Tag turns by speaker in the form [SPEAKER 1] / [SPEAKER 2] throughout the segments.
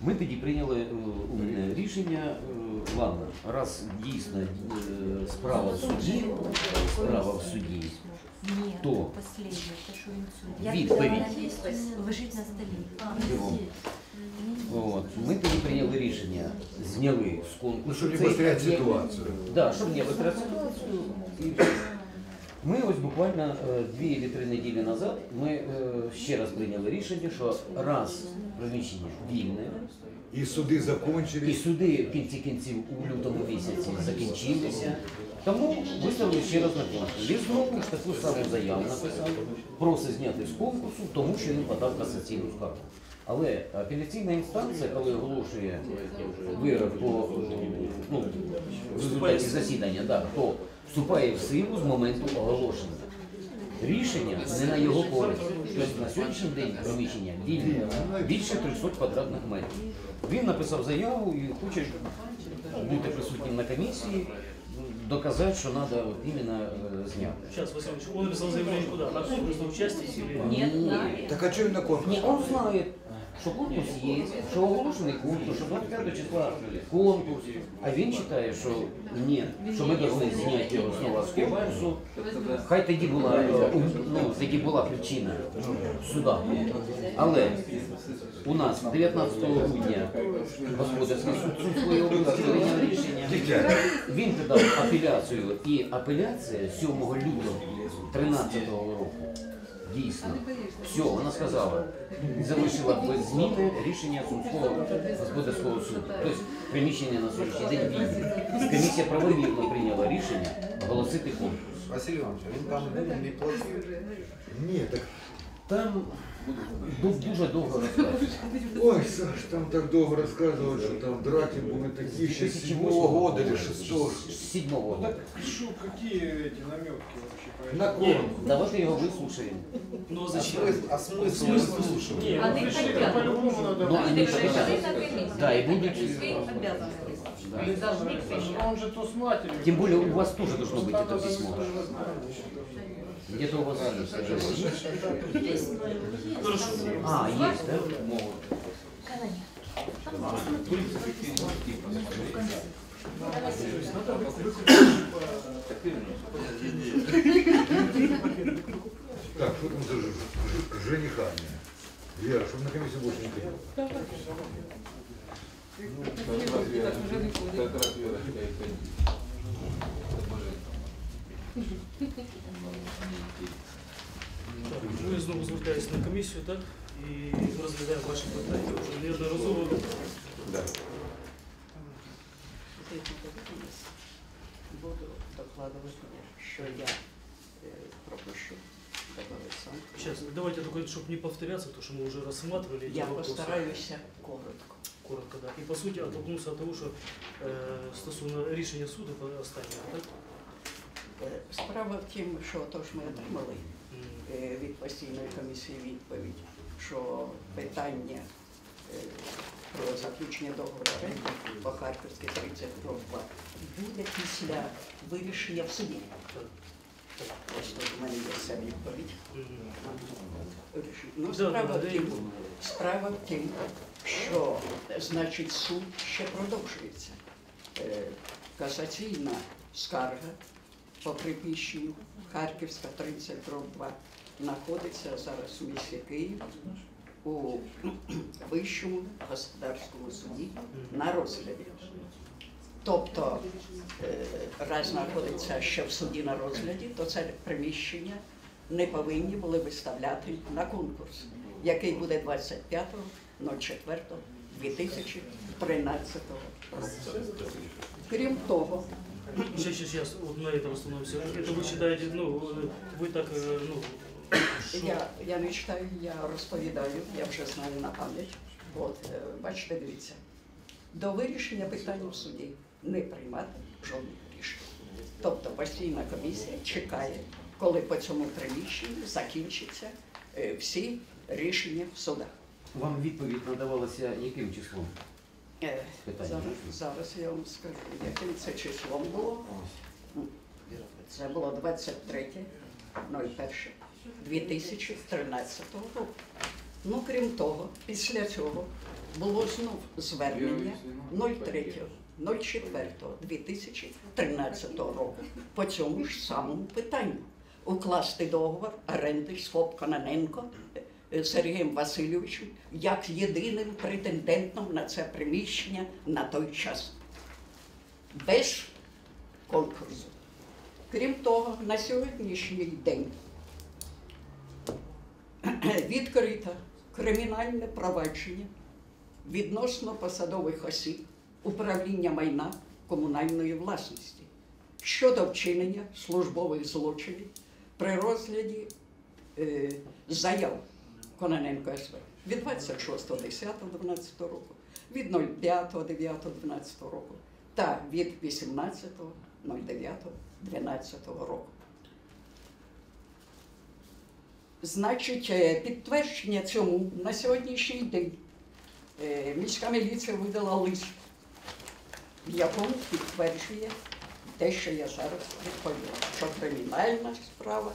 [SPEAKER 1] Ми тоді прийняли е, умне рішення. е, Ладно, раз дійсно е, справа в суді, справа в суді, То. Відповідь.
[SPEAKER 2] Лежить на столі.
[SPEAKER 1] От. Ми тоді прийняли рішення, зняли з
[SPEAKER 3] Ну, щоб не ситуацію.
[SPEAKER 1] Да, щоб не ситуацію. Ми ось буквально е, дві чи три неділі назад ми е, ще раз прийняли рішення, що раз приміщення вільне,
[SPEAKER 3] І суди
[SPEAKER 1] і суди в кінці кінців у лютому місяці закінчилися. Тому виставили ще раз на конкурс. Він знову ж таку саму заяву написав, просить зняти з конкурсу, тому що він подав касаційну скаргу. Але апеляційна інстанція, коли оголошує вирок по е, ну, в результаті засідання, да, то вступає в силу з моменту оголошення. Рішення не на його користь. Тобто на сьогоднішній день приміщення вільне більше 300 квадратних метрів. Він написав заяву і хоче бути присутнім на комісії, доказати, що треба от іменно е, зняти.
[SPEAKER 4] Сейчас, Васильевич, он написал заявление куда? На конкурс, на участие или...
[SPEAKER 1] Ні,
[SPEAKER 3] Так а чого він на конкурс?
[SPEAKER 1] ні, він знає, що конкурс є, що оголошений конкурс, що 25 числа конкурс, а він вважає, що ні, що ми повинні зняти його знову з конкурсу. Хай тоді була, ну, тоді була причина суда. Але у нас 19 грудня господарський суд Сумської області прийняв рішення. Він подав апеляцію, і апеляція 7 лютого 13 року дійсно. Все, вона сказала, залишила без зміни рішення Сумського господарського суду. Тобто приміщення на сьогоднішній день вільне. Комісія правовірно прийняла рішення оголосити конкурс.
[SPEAKER 5] Василь Іванович, а він там не платив.
[SPEAKER 3] Ні, так.
[SPEAKER 1] Там дуже довго розказують.
[SPEAKER 3] Ой, Саш, там так довго розказували, що там драки були такі ще з 7 года или 6
[SPEAKER 1] З сідьмого року.
[SPEAKER 6] Что, какие эти наметки вообще по этому?
[SPEAKER 3] На конкурс.
[SPEAKER 1] Давайте його вислухаємо.
[SPEAKER 4] Ну
[SPEAKER 5] А
[SPEAKER 4] зачем?
[SPEAKER 5] смисл, а смисл
[SPEAKER 4] Смысл?
[SPEAKER 5] слушать?
[SPEAKER 4] Не,
[SPEAKER 6] А
[SPEAKER 4] ну,
[SPEAKER 6] ты
[SPEAKER 4] пришли,
[SPEAKER 6] хотят.
[SPEAKER 4] по-любому надо...
[SPEAKER 1] Ну, они
[SPEAKER 7] Пришли
[SPEAKER 1] хотят.
[SPEAKER 7] на комиссию.
[SPEAKER 1] Да, и будут-
[SPEAKER 7] Они свои обязанности.
[SPEAKER 1] Да.
[SPEAKER 7] Их должны принять.
[SPEAKER 6] Он же то с матерью.
[SPEAKER 1] Тем более у вас тоже должно быть это
[SPEAKER 6] Надо
[SPEAKER 1] письмо.
[SPEAKER 6] Даже знать еще.
[SPEAKER 1] Где-то у вас есть.
[SPEAKER 4] Хорошо.
[SPEAKER 1] А, есть, да?
[SPEAKER 3] Так, що там за ж- ж- женихання? Вера, щоб на комісію більше не ходив.
[SPEAKER 5] Как раз Верочка и ходит.
[SPEAKER 4] Так, Ми знову звертаємося на комісію, так? І розглядаємо ваші питання. Вже неодноразово.
[SPEAKER 5] Да.
[SPEAKER 8] Буду докладувати, що я е, пропущу, добавить сам.
[SPEAKER 4] Сейчас, давайте только, чтобы не повторяться, то, что мы уже рассматривали эти
[SPEAKER 8] Я
[SPEAKER 4] вопросы.
[SPEAKER 8] постараюся коротко.
[SPEAKER 4] Коротко, да. І по суті оттолкнувся від того, що е, стосовно рішення суду по останнього, так?
[SPEAKER 8] Е, Справа в тім, що то ж ми отримали е, від постійної комісії відповідь, що питання е, про заключення договору оренди по Харківській 30 2 буде після вирішення в суді. Ось тут у мене є вся відповідь. Ну, справа в тім, справа в тім, що значить суд ще продовжується. Касаційна скарга по приміщенню Харківська 30 2 знаходиться зараз у місті Київ у Вищому господарському суді на розгляді. Тобто, е, раз знаходиться ще в суді на розгляді, то це приміщення не повинні були виставляти на конкурс, який буде 25.04.2013 року. Крім того,
[SPEAKER 4] Сейчас, сейчас, сейчас, вот на этом остановимся. Это вы считаете, ну, э, вы так, э, ну, что-
[SPEAKER 8] я, я не читаю, я розповідаю, я вже знаю на пам'ять. От, е, бачите, дивіться, до вирішення питання в суді не приймати жодних рішень. Тобто постійна комісія чекає, коли по цьому приміщенню закінчаться е, всі рішення в судах.
[SPEAKER 1] Вам відповідь надавалася яким числом?
[SPEAKER 8] Е, Зараз, зараз я вам скажу, яким це числом було. Це було 23.01. 2013 року. Ну, крім того, після цього було знов звернення 03.04.2013 року по цьому ж самому питанню укласти договор оренди з ФОП Кононенко Сергієм Васильовичем як єдиним претендентом на це приміщення на той час. Без конкурсу. Крім того, на сьогоднішній день відкрито кримінальне провадження відносно посадових осіб управління майна комунальної власності щодо вчинення службових злочинів при розгляді е, заяв Кононенко СВ від 26.10.12 року, від 05.09.12 року. Та від 18.09.12 року. Значить, е, підтвердження цьому на сьогоднішній день е, міська міліція видала лист, в якому підтверджує те, що я зараз відповіла, що кримінальна справа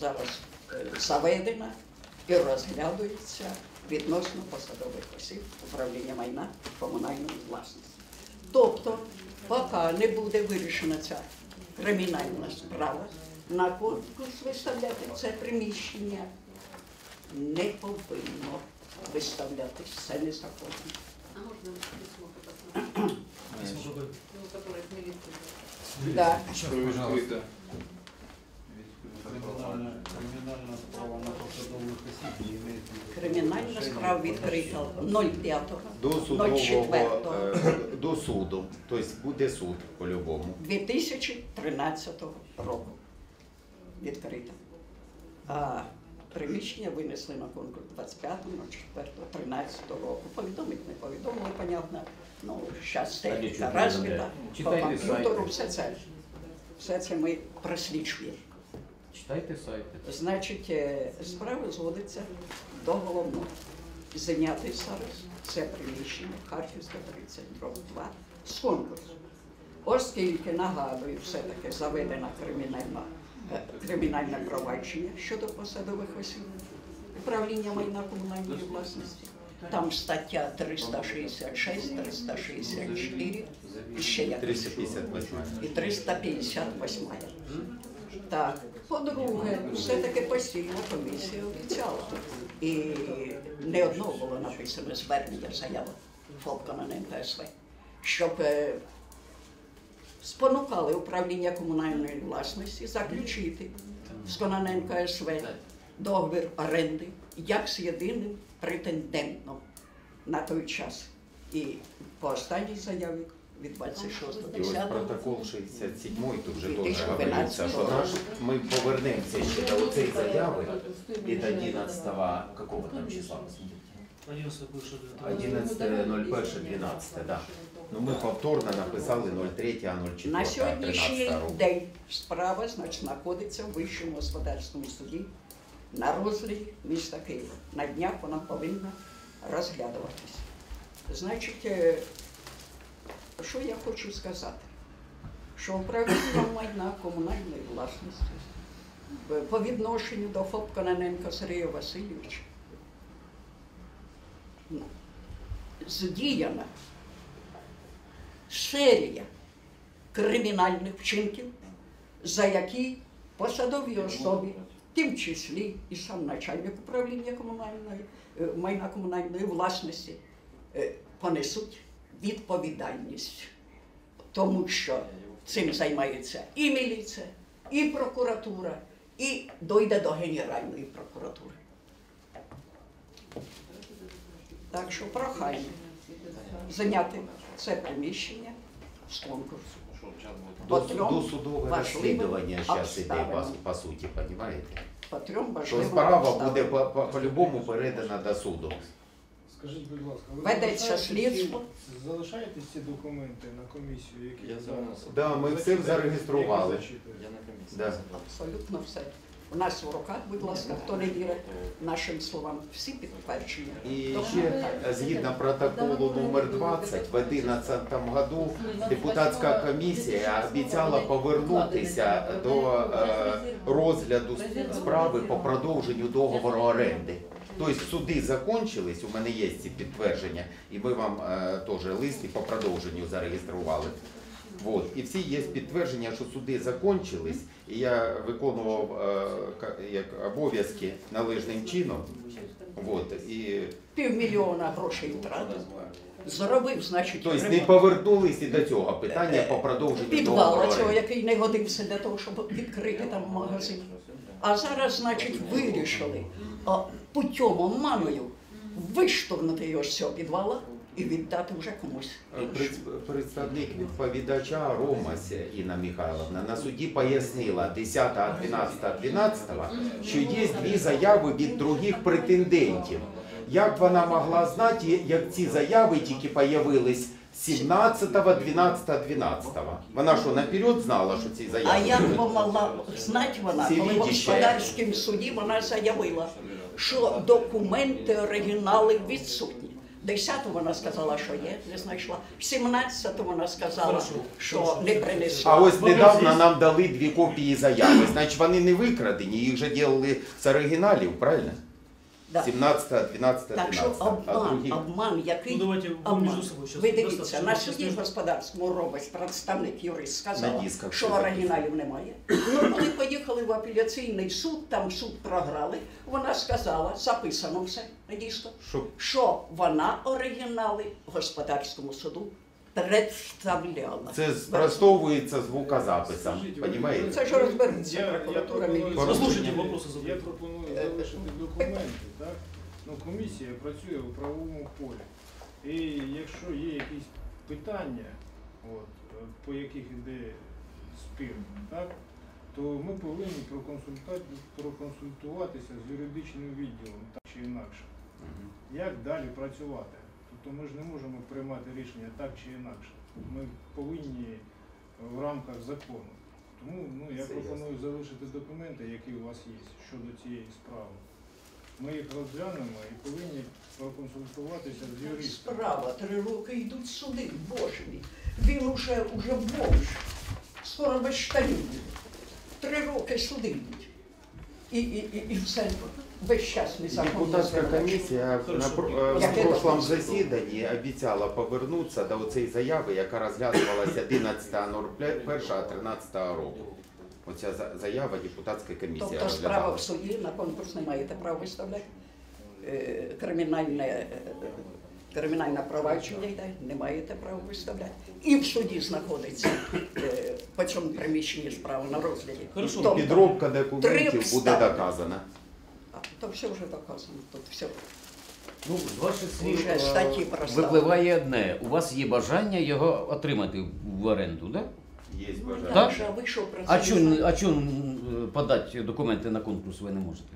[SPEAKER 8] зараз е, заведена і розглядується відносно посадових осіб управління майна комунальної власності. Тобто, поки не буде вирішена ця кримінальна справа, на конкурс виставляти це приміщення не повинно виставлятись. Це незаконно.
[SPEAKER 7] А можно письмо?
[SPEAKER 4] Письмо?
[SPEAKER 7] Ну, которое с милиции.
[SPEAKER 8] Да.
[SPEAKER 6] Криминальная справа на посадовых осіб не имеет
[SPEAKER 8] Кримінальна справа відкрита 05
[SPEAKER 9] До судового
[SPEAKER 8] 04
[SPEAKER 9] до суду. Тобто буде суд по-любому.
[SPEAKER 8] 2013 року відкрита. А приміщення винесли на конкурс 25.04.13 року. Повідомить, не повідомили, понятно. Ну, зараз техніка розвита, по комп'ютеру все це. Все це ми просліджуємо.
[SPEAKER 1] Читайте сайти.
[SPEAKER 8] Значить, е, справа зводиться до головного. Зайняти зараз це приміщення Харківська 30 дроб 2 з конкурсу. Оскільки, нагадую, все-таки заведена кримінальна, е, кримінальне провадження щодо посадових осіб, управління майна комунальної власності. Там стаття 366, 364 і ще.
[SPEAKER 9] 358.
[SPEAKER 8] І 358. Так. По-друге, все-таки постійна комісія обіцяла. І не одного було написано звернення заява ФОП Кононенко СВ, щоб е, спонукали управління комунальної власності заключити з Кононенко СВ договір оренди як з єдиним претендентом на той час. І по останній заяві від 26
[SPEAKER 9] І ось
[SPEAKER 8] 26.10
[SPEAKER 9] протокол 67 тут вже теж
[SPEAKER 8] 2012
[SPEAKER 9] говориться, що наш, ми повернемося ще до цієї заяви від 11 какого там числа?
[SPEAKER 4] 11 больше для
[SPEAKER 9] 11.01.12, да. Ну ми повторно написали 03, а 04,
[SPEAKER 8] На сьогоднішній
[SPEAKER 9] року.
[SPEAKER 8] день справа значить, знаходиться в Вищому господарському суді на розгляді міста Києва. На днях вона повинна розглядуватися. Значить, е, що я хочу сказати? Що управління майна комунальної власності по відношенню до ФОП Кононенка Сергія Васильовича задіяна серія кримінальних вчинків, за які посадові особи, в тим числі і сам начальник управління комунальної е, майна комунальної власності, е, понесуть відповідальність, тому що цим займається і міліція, і прокуратура, і дойде до Генеральної прокуратури. Так що прохання зайняти це приміщення з конкурсу.
[SPEAKER 9] До, досудове
[SPEAKER 8] важливим
[SPEAKER 9] розслідування зараз іде, по, по суті, розумієте?
[SPEAKER 8] По трьом
[SPEAKER 9] Що
[SPEAKER 8] важливим
[SPEAKER 9] справа
[SPEAKER 8] обставинам.
[SPEAKER 9] буде по- по- по-любому передана до суду.
[SPEAKER 6] Скажіть, будь ласка, ви
[SPEAKER 8] Ведеться
[SPEAKER 6] залишаєте
[SPEAKER 8] слідство.
[SPEAKER 6] ці- Залишаєте ці документи на комісію, які
[SPEAKER 5] Я
[SPEAKER 6] зараз
[SPEAKER 5] зараз.
[SPEAKER 9] Да, ми все
[SPEAKER 6] зачитуєте?
[SPEAKER 9] зареєстрували.
[SPEAKER 6] Які зачитуєте?
[SPEAKER 5] Я на комісії.
[SPEAKER 9] Да.
[SPEAKER 8] Абсолютно все. У нас в руках, будь ласка, хто не вірить нашим словам, всі підтвердження.
[SPEAKER 9] І ще е, згідно протоколу номер 20 в 2011 году депутатська комісія обіцяла повернутися до е, розгляду справи по продовженню договору оренди. Тобто суди закончились, у мене є ці підтвердження, і ми вам е, теж лист і по продовженню зареєстрували. Вот. І всі є підтвердження, що суди закончились, і я виконував е, як обов'язки належним чином. Вот. І,
[SPEAKER 8] Півмільйона грошей втратив. Зробив, значить,
[SPEAKER 9] тобто не і до цього питання по продовженню
[SPEAKER 8] підвала
[SPEAKER 9] договору.
[SPEAKER 8] цього, який не годився для того, щоб відкрити там магазин. А зараз, значить, вирішили а, путем обманою виштовхнути його з цього підвала і віддати вже комусь.
[SPEAKER 9] Представник відповідача Ромась Інна Михайловна на суді пояснила 10, 12, 12, що є дві заяви від других претендентів. Як вона могла знати, як ці заяви тільки появились 17, 12, 12? Вона що, наперед знала, що ці заяви?
[SPEAKER 8] А
[SPEAKER 9] як
[SPEAKER 8] могла знати вона, коли в господарському суді вона заявила, що документи, оригінали відсутні. 10 вона сказала, що є, не знайшла. 17 вона сказала, що не принесла.
[SPEAKER 9] А ось недавно нам дали дві копії заяви. Значить, вони не викрадені, їх же ділили з оригіналів, правильно?
[SPEAKER 8] Да.
[SPEAKER 9] 17, 12, 12.
[SPEAKER 8] Так що обман, обман, який
[SPEAKER 4] Ну, давайте ви
[SPEAKER 8] обман.
[SPEAKER 4] між собою щас
[SPEAKER 8] Ви дивіться,
[SPEAKER 4] достатньо
[SPEAKER 8] суді господарському робить представник юрист сказав,
[SPEAKER 9] На дисках
[SPEAKER 8] що
[SPEAKER 9] все
[SPEAKER 8] оригіналів немає. Ну, коли поїхали в апеляційний суд, там суд програли, вона сказала, записано все
[SPEAKER 9] Що
[SPEAKER 8] що вона оригінали господарському суду представляла.
[SPEAKER 9] Це спростовується звукозаписом, розумієте?
[SPEAKER 8] Це ж розбереться прокуратура міліція.
[SPEAKER 4] Послухайте, вопроси
[SPEAKER 6] я
[SPEAKER 4] задайте.
[SPEAKER 6] пропоную залишити документи, так? Ну, комісія працює у правовому полі. І якщо є якісь питання, от, е, по яких іде спір, так, то ми повинні проконсультуватися з юридичним відділом, так чи інакше. Як далі працювати? Тобто ми ж не можемо приймати рішення так чи інакше. Ми повинні в рамках закону. Тому ну, я пропоную залишити документи, які у вас є щодо цієї справи. Ми їх розглянемо і повинні проконсультуватися з юристом.
[SPEAKER 8] Справа, три роки йдуть суди, боже мій. Він уже, уже бомж. Скоро без штанів. Три роки суди йдуть. І, і, і, і все весь час незаконно.
[SPEAKER 9] Депутатська комісія на, е, на прошлому засіданні обіцяла повернутися до цієї заяви, яка розглядувалася 11.01 13 року. Оця за- заява депутатська комісія
[SPEAKER 8] Тобто справа
[SPEAKER 9] розглядала.
[SPEAKER 8] в суді, на конкурс не маєте права виставляти. Е, Кримінальне, е, кримінальне провадження йде, не маєте права виставляти. І в суді знаходиться е, по цьому приміщенні справа на розгляді.
[SPEAKER 4] Хорошо.
[SPEAKER 8] Тобто,
[SPEAKER 9] Підробка документів буде
[SPEAKER 8] обставини.
[SPEAKER 9] доказана.
[SPEAKER 8] То все вже доказано. Тут все.
[SPEAKER 1] Ну, з ваших слів
[SPEAKER 8] Уже
[SPEAKER 1] е, випливає одне. У вас є бажання його отримати в оренду, так? Да?
[SPEAKER 9] Є
[SPEAKER 8] Ну,
[SPEAKER 9] бажання.
[SPEAKER 1] Так?
[SPEAKER 8] же, а ви що
[SPEAKER 1] А
[SPEAKER 8] працюєте?
[SPEAKER 1] чому а чому, подати документи на конкурс ви не можете?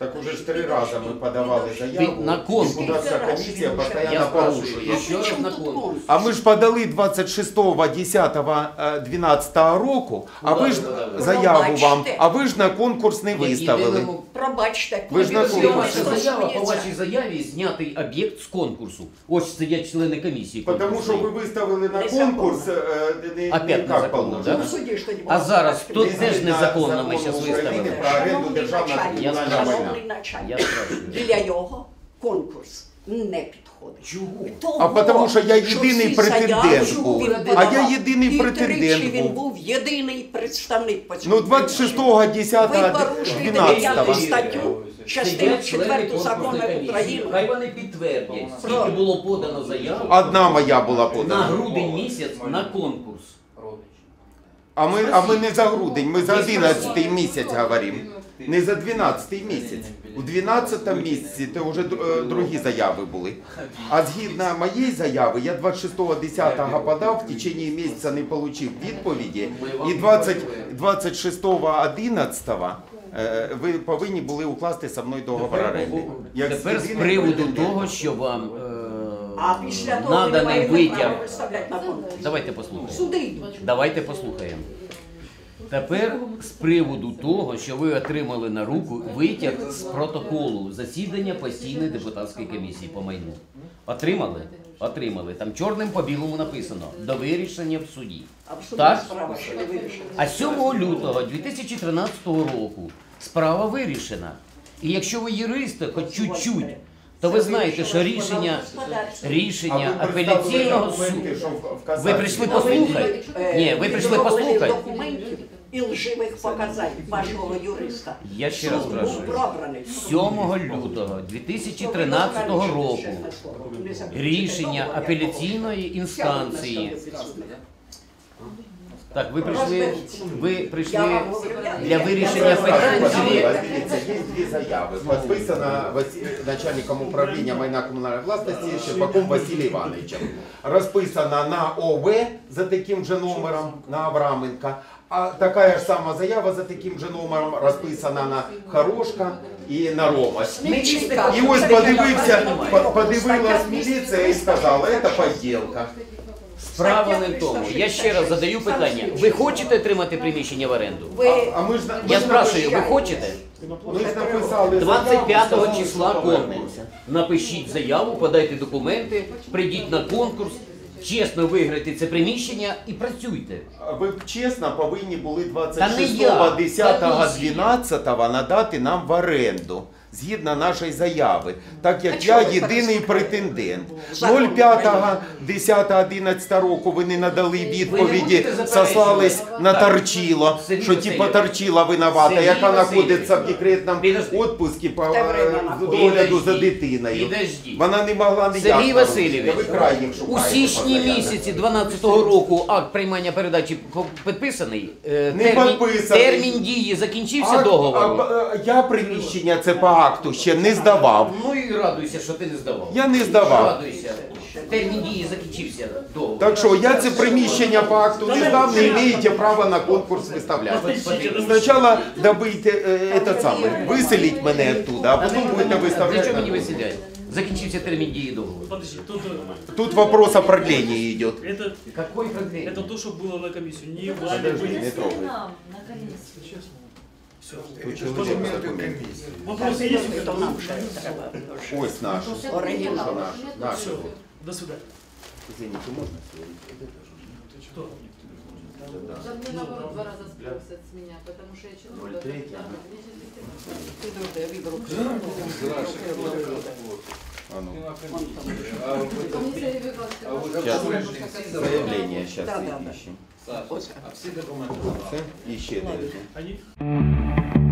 [SPEAKER 9] Так уже ж три рази ми подавали заяву.
[SPEAKER 1] на конкурс.
[SPEAKER 9] Депутатська комісія
[SPEAKER 8] Я
[SPEAKER 9] постійно порушує.
[SPEAKER 1] ще раз на конкурс.
[SPEAKER 9] А ми ж подали 26.10.12 року, а
[SPEAKER 1] Куди
[SPEAKER 9] ви ж заяву вам, а ви ж на конкурс не виставили.
[SPEAKER 1] Єдиному-
[SPEAKER 8] Пробачте,
[SPEAKER 9] Ви ж на
[SPEAKER 1] ваша заява по вашій заяві знятий об'єкт з конкурсу. Ось сидять члени комісії.
[SPEAKER 9] Тому що
[SPEAKER 1] конкурсної.
[SPEAKER 9] ви виставили на
[SPEAKER 8] Незаконно.
[SPEAKER 9] конкурс е, не, не,
[SPEAKER 1] Опять
[SPEAKER 9] як
[SPEAKER 1] незаконно,
[SPEAKER 9] положено.
[SPEAKER 8] Ну,
[SPEAKER 1] А зараз хто
[SPEAKER 8] не
[SPEAKER 1] теж незаконно ми щас виставили.
[SPEAKER 9] про оренду державного
[SPEAKER 1] Я
[SPEAKER 9] комунального майна.
[SPEAKER 8] Шановний начальник,
[SPEAKER 1] Я
[SPEAKER 8] для його конкурс не підходить.
[SPEAKER 1] Чого?
[SPEAKER 8] Того,
[SPEAKER 9] А тому що я єдиний
[SPEAKER 8] всі
[SPEAKER 9] претендент був.
[SPEAKER 1] А
[SPEAKER 9] я єдиний претендент
[SPEAKER 8] тричі він
[SPEAKER 9] був.
[SPEAKER 8] був єдиний представник по цьому.
[SPEAKER 9] Ну, 26.10.12.
[SPEAKER 8] Ви порушуєте дев'яту статтю, частину 4 закону. України.
[SPEAKER 1] Хай вони підтвердять, скільки було подано заяв
[SPEAKER 9] Одна моя була подана.
[SPEAKER 1] на грудень місяць на конкурс.
[SPEAKER 9] А ми, а ми не за грудень, ми за 11 місяць говоримо. Не за 12 місяць. У 12 місяці це вже е, другі заяви були. А згідно моєї заяви, я 26.10 подав, в течение місяця не отримав відповіді. І 20, 26.11 е, ви повинні були укласти со мною договор оренди. Як
[SPEAKER 1] Тепер з приводу того, що вам
[SPEAKER 8] А після того ви не
[SPEAKER 1] наданий
[SPEAKER 8] маєте
[SPEAKER 1] витяг.
[SPEAKER 8] виставляти на конкурс.
[SPEAKER 1] Давайте послухаємо.
[SPEAKER 8] Суди йдуть.
[SPEAKER 1] Давайте послухаємо. Тепер з приводу того, що ви отримали на руку витяг з протоколу засідання постійної депутатської комісії по майну. Отримали? Отримали. Там чорним по білому написано до вирішення в суді. Так. А 7 лютого 2013 року справа вирішена. І якщо ви юристи, хоч чуть-чуть, то ви знаєте, що рішення, рішення апеляційного суду. Ви прийшли послухати? Ні, ви прийшли послухати.
[SPEAKER 8] документів і лживих показань вашого юриста.
[SPEAKER 1] Я ще раз
[SPEAKER 8] Суд
[SPEAKER 1] прошу.
[SPEAKER 8] програний.
[SPEAKER 1] 7 лютого 2013 року рішення апеляційної інстанції. Так, ви прийшли, ви прийшли для вирішення питань. чи-
[SPEAKER 9] Дивіться, є дві заяви. Підписана Васі- начальником управління майна комунальної власності Щербаком Василієм Івановичем. Розписана на ОВ за таким же номером на Авраменка. А така ж сама заява за таким же номером розписана на Хорошка і на Рома. І ось подивився, подивилась міліція і сказала, це поділка.
[SPEAKER 1] Справа не в тому. Я ще раз задаю питання. Ви хочете отримати приміщення в оренду?
[SPEAKER 8] Ви
[SPEAKER 9] А ми ж на- ми
[SPEAKER 1] Я
[SPEAKER 9] ж
[SPEAKER 1] спрашиваю, ви хочете?
[SPEAKER 9] Ми ж написали
[SPEAKER 1] 25 числа конкурс. Напишіть заяву, подайте документи, прийдіть на конкурс, чесно виграйте це приміщення і працюйте.
[SPEAKER 9] Ви б чесно повинні були
[SPEAKER 1] Та не я,
[SPEAKER 9] 26.10.12 надати нам в оренду. Згідно нашої заяви, так як я єдиний претендент. 05.10.11 року ви не надали відповіді, сослались на
[SPEAKER 1] Сергій
[SPEAKER 9] що типа
[SPEAKER 1] Васильович.
[SPEAKER 9] Торчила винувата, яка знаходиться в декретному відпуску по е, догляду за дитиною. Вона не могла ніяк.
[SPEAKER 1] Сергій. Васильович, у січні місяці 12-го року акт приймання передачі підписаний. Е,
[SPEAKER 9] Не
[SPEAKER 1] термін,
[SPEAKER 9] підписаний.
[SPEAKER 1] термін дії закінчився
[SPEAKER 9] а- я приміщення це по акту ще не здавав.
[SPEAKER 1] Ну і радуйся, що ти не здавав.
[SPEAKER 9] Я не здавав.
[SPEAKER 1] Радуйся. Термін дії закінчився договор.
[SPEAKER 9] Так що я це приміщення по акту не здав, не маєте права на конкурс виставляти. Спочатку добийте е, этот самый, виселіть мене оттуда, а потім будете
[SPEAKER 1] Для чого
[SPEAKER 9] виставляти.
[SPEAKER 1] мені виселяти? Закінчився термін дії договору.
[SPEAKER 4] Подожди, тут э,
[SPEAKER 9] Тут вопрос о продлении идет.
[SPEAKER 4] это,
[SPEAKER 1] Какой продление?
[SPEAKER 4] это то, что было на комиссию. Не вами
[SPEAKER 9] Подожди,
[SPEAKER 4] были.
[SPEAKER 9] не трогай.
[SPEAKER 2] Нам на комісії.
[SPEAKER 4] Все.
[SPEAKER 9] Тут чоловік документ.
[SPEAKER 4] Вопросы есть? у
[SPEAKER 8] то
[SPEAKER 4] кого-то?
[SPEAKER 8] нам ще треба.
[SPEAKER 9] Ось наш.
[SPEAKER 8] Оригінал.
[SPEAKER 9] Що наш? Наш.
[SPEAKER 4] Все. До свидания.
[SPEAKER 9] Извините, можна?
[SPEAKER 4] Что?
[SPEAKER 7] Да мне наоборот два раза спросят с меня, потому что я чиновник.
[SPEAKER 9] 03.
[SPEAKER 7] Да, мне сейчас везде
[SPEAKER 8] Підожди, від руки.
[SPEAKER 9] А ну.
[SPEAKER 7] Комиссия выбрала.
[SPEAKER 9] Сейчас. Заявление сейчас
[SPEAKER 8] Да, да, да.
[SPEAKER 9] ищем.
[SPEAKER 8] Саша,
[SPEAKER 5] а все документы забрали?
[SPEAKER 9] Це і.